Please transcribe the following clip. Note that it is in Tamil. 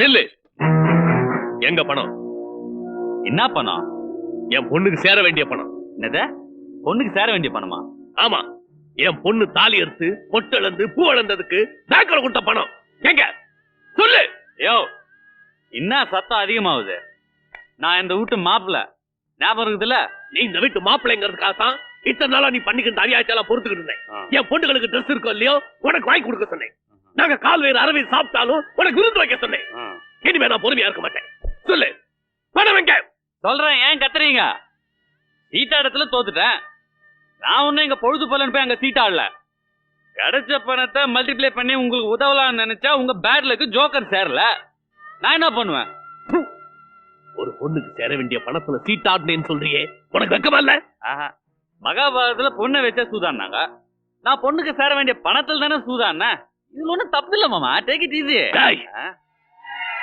நில்லு. எங்க பணம்? என்ன பணம்? என் பொண்ணுக்கு சேர வேண்டிய பணம். என்னது? பொண்ணுக்கு சேர வேண்டிய பணமா? ஆமா. என் பொண்ணு தாலி எடுத்து பொட்டு இழந்து பூ இழந்ததுக்கு பேங்க்ல கொடுத்த பணம். எங்க? சொல்லு. யோ என்ன சத்தம் அதிகமாகுது. நான் இந்த வீட்டு மாப்பிள்ள ஞாபகம் இருக்குதுல்ல? நீ இந்த வீட்டு மாப்பிள்ளைங்கிறதுக்காக தான் இத்தனை நாளா நீ பண்ணிக்கிட்ட அரியாச்செல்லாம் பொறுத்துக்கிட்டு இருந்தேன். என் பொண்ணுகளுக்கு ட்ரெஸ் இருக்கோ இல்லையோ உனக்கு வாங்கி கொடுக்க சொன்னேன். நாங்க கால் வேறு அரவை சாப்பிட்டாலும் உனக்கு விருந்து வைக்க சொன்னேன். இனிமே நான் பொறுமையா இருக்க மாட்டேன். சொல்லு. பணம் எங்க? சொல்றேன் ஏன் கத்துறீங்க? சீட்டாடத்துல தோத்துட்டேன். நான் ஒண்ணும் எங்க பொழுது போலன்னு போய் அங்க சீட்டாடல கிடைச்ச பணத்தை மல்டிப்ளை பண்ணி உங்களுக்கு உதவலாம்னு நினைச்சா உங்க பேட்லுக்கு ஜோக்கர் சேரல. நான் என்ன பண்ணுவேன்? ஒரு பொண்ணுக்கு சேர வேண்டிய பணத்துல சீட்டாடுனேன்னு சொல்றியே. உனக்கு வெக்கமா இல்ல? ஆஹா. மகாபாரதத்துல பொண்ணை வச்சா சூதாடினாங்க நான் பொண்ணுக்கு சேர வேண்டிய பணத்துல தானே சூதாடினேன் இதுல ஒண்ணும் தப்பு இல்ல மாமா. Take it easy